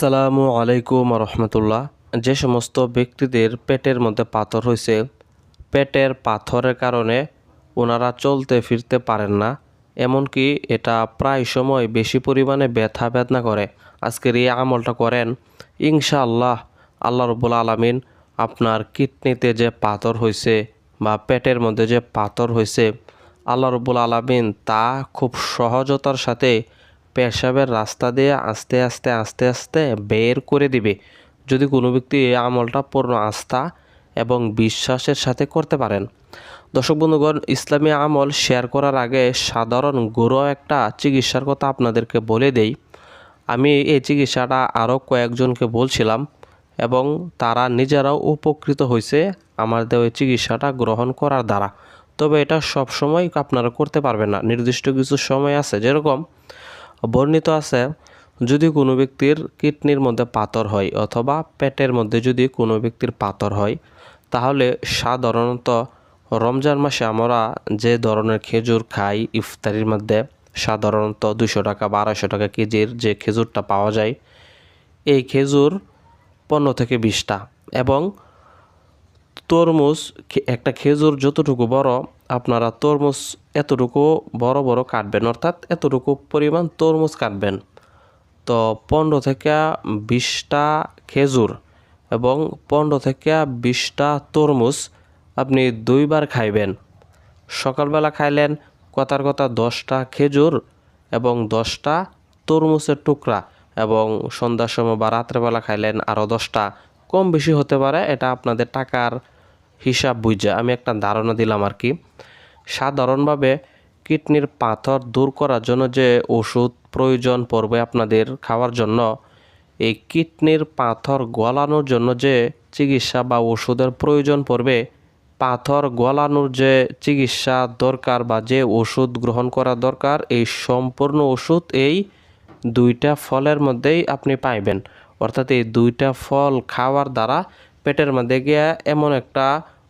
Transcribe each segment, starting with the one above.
আসসালামু আলাইকুম রহমতুল্লাহ। যে সমস্ত ব্যক্তিদের পেটের মধ্যে পাথর হয়েছে পেটের পাথরের কারণে ওনারা চলতে ফিরতে পারেন না, এমনকি এটা প্রায় সময় বেশি পরিমাণে ব্যথা বেদনা করে। আজকের এই আমলটা করেন, ইনশাআল্লাহ আল্লাহ রব্বুল আলমিন আপনার কিডনিতে যে পাথর হয়েছে বা পেটের মধ্যে যে পাথর হয়েছে আল্লাহ রব্বুল আলমিন তা খুব সহজতার সাথে পেশাবের রাস্তা দিয়ে আস্তে আস্তে আস্তে আস্তে বের করে দিবে। যদি কোনো ব্যক্তি এই আমলটা পূর্ণ আস্থা এবং বিশ্বাসের সাথে করতে পারেন। দর্শক বন্ধুগণ, ইসলামী আমল শেয়ার করার আগে সাধারণ গুঁড়ো একটা চিকিৎসার কথা আপনাদেরকে বলে দেই। আমি এই চিকিৎসাটা আরও কয়েকজনকে বলছিলাম এবং তারা নিজেরাও উপকৃত হয়েছে আমাদের ওই চিকিৎসাটা গ্রহণ করার দ্বারা। তবে এটা সব সময় আপনারা করতে পারবেন না। নির্দিষ্ট কিছু সময় আছে যেরকম বর্ণিত আছে, যদি কোনো ব্যক্তির কিডনির মধ্যে পাথর হয় অথবা পেটের মধ্যে যদি কোনো ব্যক্তির পাথর হয়, তাহলে সাধারণত রমজান মাসে আমরা যে ধরনের খেজুর খাই ইফতারির মধ্যে, সাধারণত দুশো টাকা বারোশো টাকা কেজির যে খেজুরটা পাওয়া যায়, এই খেজুর পনেরো থেকে বিশটা এবং তরমুজ একটা খেজুর যতটুকু বড় আপনারা তরমুজ এতটুকু বড় বড় কাটবেন, অর্থাৎ এতটুকু পরিমাণ তরমুজ কাটবেন। তো পনেরো থেকে বিশটা খেজুর এবং পনেরো থেকে বিশটা তরমুজ আপনি দুইবার খাইবেন। সকালবেলা খাইলেন কথার কথা দশটা খেজুর এবং দশটা তরমুজের টুকরা এবং সন্ধ্যার সময় বা রাত্রেবেলা খাইলেন আরও দশটা। কম বেশি হতে পারে, এটা আপনাদের টাকার হিসাব বুঝা আমি একটা ধারণা দিলাম আর কি। সাধারণভাবে কিডনির পাথর দূর করার জন্য যে ওষুধ প্রয়োজন পড়বে আপনাদের খাওয়ার জন্য, এই কিডনির পাথর গলানোর জন্য যে চিকিৎসা বা ওষুধের প্রয়োজন পড়বে, পাথর গলানোর যে চিকিৎসা দরকার বা যে ওষুধ গ্রহণ করা দরকার, এই সম্পূর্ণ ওষুধ এই দুইটা ফলের মধ্যেই আপনি পাইবেন। অর্থাৎ এই দুইটা ফল খাওয়ার দ্বারা পেটের মধ্যে গিয়ে এমন একটা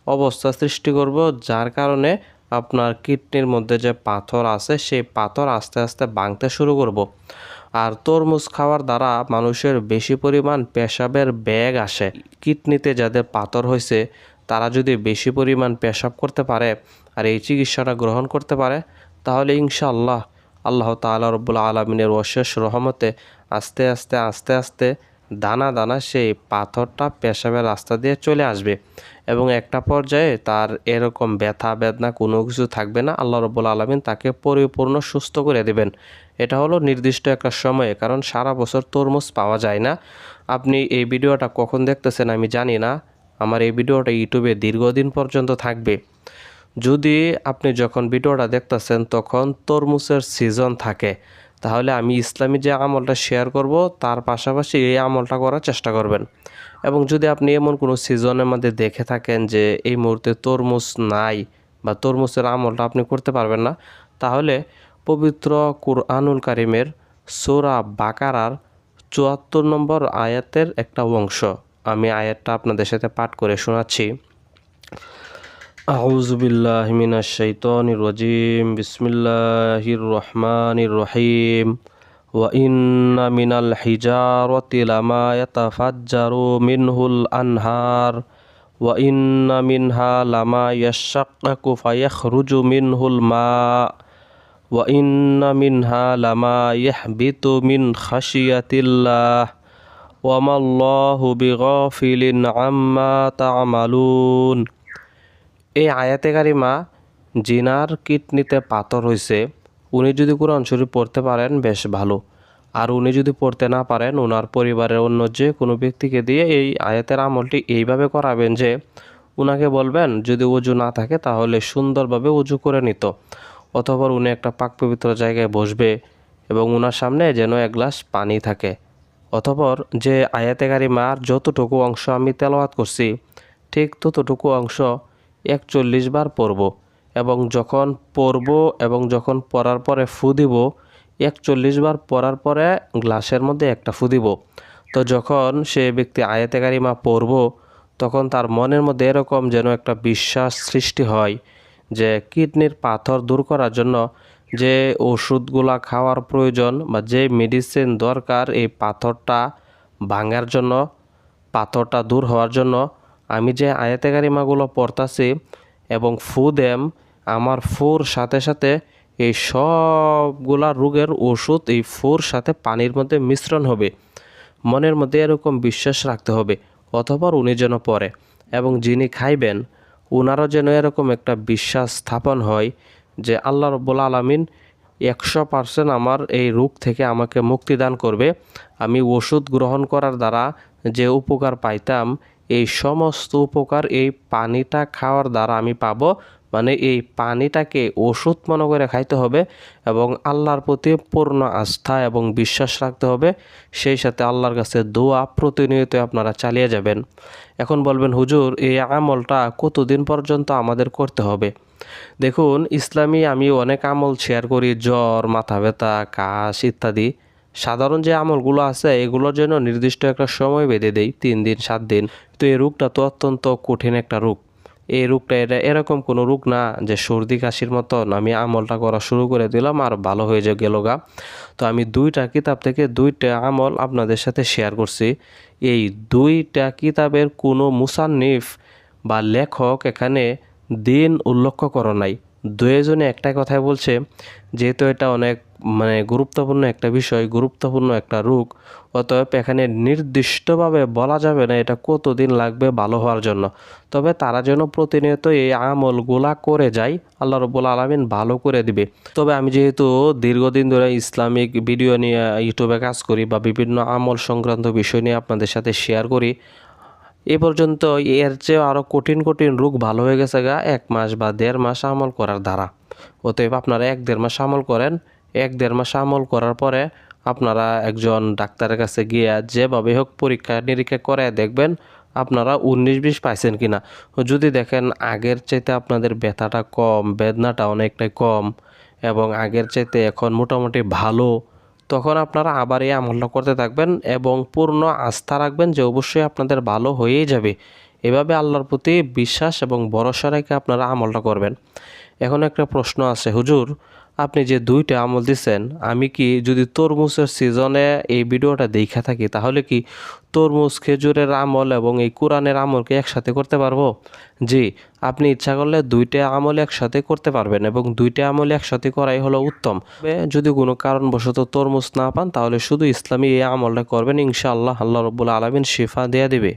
অবস্থা সৃষ্টি করব, যার কারণে আপনার কিডনির মধ্যে যে পাথর আছে, সেই পাথর আস্তে আস্তে ভাঙতে শুরু করব। আর তরমুজ খাওয়ার দ্বারা মানুষের বেশি পরিমাণ পেশাবের ব্যাগ আসে। কিডনিতে যাদের পাথর হয়েছে তারা যদি বেশি পরিমাণ পেশাব করতে পারে আর এই চিকিৎসাটা গ্রহণ করতে পারে, তাহলে ইনশাআল্লাহ আল্লাহ তাআলা রব্বুল আলমিনের অশেষ রহমতে আস্তে আস্তে আস্তে আস্তে দানা দানা সেই পাথরটা পেশাবের রাস্তা দিয়ে চলে আসবে এবং একটা পর্যায়ে তার এরকম ব্যথা, বেদনা কোনো কিছু থাকবে না। আল্লাহ রব্বুল আলমিন তাকে পরিপূর্ণ সুস্থ করে দেবেন। এটা হলো নির্দিষ্ট একটা সময়ে, কারণ সারা বছর তরমুজ পাওয়া যায় না। আপনি এই ভিডিওটা কখন দেখতেছেন আমি জানি না। আমার এই ভিডিওটা ইউটিউবে দীর্ঘদিন পর্যন্ত থাকবে। যদি আপনি যখন ভিডিওটা দেখতেছেন, তখন তরমুজের সিজন থাকে। তাহলে আমি ইসলামী যে আমলটা শেয়ার করব, তার পাশাপাশি এই আমলটা করার চেষ্টা করবেন। এবং যদি আপনি এমন কোনো সিজনের মধ্যে দেখে থাকেন যে এই মুহূর্তে তরমুজ নাই বা তরমুজের আমলটা আপনি করতে পারবেন না, তাহলে পবিত্র কুরআনুল কারিমের সোরা বাকারার চুয়াত্তর নম্বর আয়াতের একটা অংশ আমি আয়াতটা আপনাদের সাথে পাঠ করে শোনাচ্ছি। أعوذ بالله من الشيطان الرجيم بسم الله الرحمن الرحيم وإن من الحجارة لما يتفجر منه الأنهار وإن منها لما يشقق فيخرج منه الماء وإن منها لما يحبط من خشية الله وما الله بغافل عما تعملون এই আয়াতে কারিমা জিনার কিডনিতে পাথর হয়েছে উনি যদি কোরআন শরীফ পড়তে পারেন, বেশ ভালো। আর উনি যদি পড়তে না পারেন ওনার পরিবারের অন্য যে কোনো ব্যক্তিকে দিয়ে এই আয়াতের আমলটি এইভাবে করাবেন যে, উনাকে বলবেন, যদি উজু না থাকে, তাহলে সুন্দরভাবে উজু করে নিত। অথবা উনি একটা পাক পবিত্র জায়গায় বসবে এবং ওনার সামনে যেন এক গ্লাস পানি থাকে। অতপর যে আয়াতে মার যতটুকু অংশ আমি তেলাওয়াত করছি, ঠিক ততটুকু অংশ একচল্লিশ বার পড়ব এবং যখন পড়ব এবং যখন পড়ার পরে ফু দিব, একচল্লিশ বার পড়ার পরে গ্লাসের মধ্যে একটা ফু দিব। তো যখন সে ব্যক্তি আয়াতে কারিমা পড়ব, তখন তার মনের মধ্যে এরকম যেন একটা বিশ্বাস সৃষ্টি হয় যে কিডনির পাথর দূর করার জন্য যে ওষুধগুলা খাওয়ার প্রয়োজন বা যে মেডিসিন দরকার এই পাথরটা ভাঙার জন্য, পাথরটা দূর হওয়ার জন্য আমি যে আয়াতে গারিমাগুলো পড়তাছি এবং ফু দেম, আমার ফুর সাথে সাথে এই সবগুলা রোগের ওষুধ এই ফুর সাথে পানির মধ্যে মিশ্রণ হবে। মনের মধ্যে এরকম বিশ্বাস রাখতে হবে, অথবা উনি যেন পড়ে। এবং যিনি খাইবেন ওনারও যেন এরকম একটা বিশ্বাস স্থাপন হয় যে আল্লাহ রব্বুল আলমিন একশো পার্সেন্ট আমার এই রোগ থেকে আমাকে মুক্তি দান করবে। আমি ওষুধ গ্রহণ করার দ্বারা যে উপকার পাইতাম এই সমস্ত উপকার এই পানিটা খাওয়ার দ্বারা আমি পাবো। মানে এই পানিটাকে ওষুধ মনে করে খাইতে হবে এবং আল্লাহর প্রতি পূর্ণ আস্থা এবং বিশ্বাস রাখতে হবে। সেই সাথে আল্লাহর কাছে দোয়া প্রতিনিয়ত আপনারা চালিয়ে যাবেন। এখন বলবেন, হুজুর, এই আমলটা কতদিন পর্যন্ত আমাদের করতে হবে? দেখুন, ইসলামী আমি অনেক আমল শেয়ার করি, জ্বর, মাথা ব্যথা, কাশ ইত্যাদি। সাধারণ যে আমলগুলো আছে, এগুলোর জন্য নির্দিষ্ট একটা সময় বেঁধে দেই, তিন দিন, সাত দিন। তো এই রোগটা তো অত্যন্ত কঠিন একটা রোগ। এই রোগটা এটা এরকম কোনো রোগ না যে সর্দি, কাশির মতন আমি আমলটা করা শুরু করে দিলাম আর ভালো হয়ে যে গেল গা। তো আমি দুইটা কিতাব থেকে দুইটা আমল আপনাদের সাথে শেয়ার করছি। এই দুইটা কিতাবের কোনো মুসান্নিফ বা লেখক এখানে দিন উল্লেখ করো নাই। দুজনে একটা কথাই বলছে, যেহেতু এটা অনেক মানে গুরুত্বপূর্ণ একটা বিষয়, গুরুত্বপূর্ণ একটা রোগ, অতএব এখানে নির্দিষ্টভাবে বলা যাবে না এটা কতদিন লাগবে ভালো হওয়ার জন্য। তবে তারা যেন প্রতিনিয়ত এই আমলগুলা করে যায়, আল্লাহ রব্বুল আলমিন ভালো করে দিবে। তবে আমি যেহেতু দীর্ঘদিন ধরে ইসলামিক ভিডিও নিয়ে ইউটিউবে কাজ করি বা বিভিন্ন আমল সংক্রান্ত বিষয় নিয়ে আপনাদের সাথে শেয়ার করি, এ পর্যন্ত এর চেয়ে আরও কঠিন কঠিন রোগ ভালো হয়ে গেছে গা, এক মাস বা দেড় মাস আমল করার দ্বারা অতএব আপনারা এক দেড় মাস আমল করেন এক দেড় মাস আমল করার পরে আপনারা একজন ডাক্তারের কাছে গিয়ে যেভাবে হোক পরীক্ষা নিরীক্ষা করে দেখবেন আপনারা উনিশ বিশ পাইছেন কিনা। যদি দেখেন আগের চাইতে আপনাদের ব্যথাটা কম, বেদনাটা অনেকটাই কম এবং আগের চাইতে এখন মোটামুটি ভালো, তখন আপনারা আবার এই আমলটা করতে থাকবেন এবং পূর্ণ আস্থা রাখবেন যে অবশ্যই আপনাদের ভালো হয়েই যাবে। এভাবে আল্লাহর প্রতি বিশ্বাস এবং ভরসা রেখে আপনারা আমলটা করবেন। এখন একটা প্রশ্ন আছে, হুজুর আপনি যে দুইটা আমল দিচ্ছেন আমি কি যদি তরমুজের সিজনে এই ভিডিওটা দেখা থাকি, তাহলে কি তরমুজ খেজুরের আমল এবং এই কোরআনের আমলকে একসাথে করতে পারব? জি, আপনি ইচ্ছা করলে দুইটা আমল একসাথে করতে পারবেন এবং দুইটা আমল একসাথে করাই হলো উত্তম। যদি কোনো কারণবশত তরমুজ না পান, তাহলে শুধু ইসলামী এই আমলটা করবেন, ইনশাআল্লাহ আল্লাহ রব্বুল আলমিন শিফা দেয়া দেবে।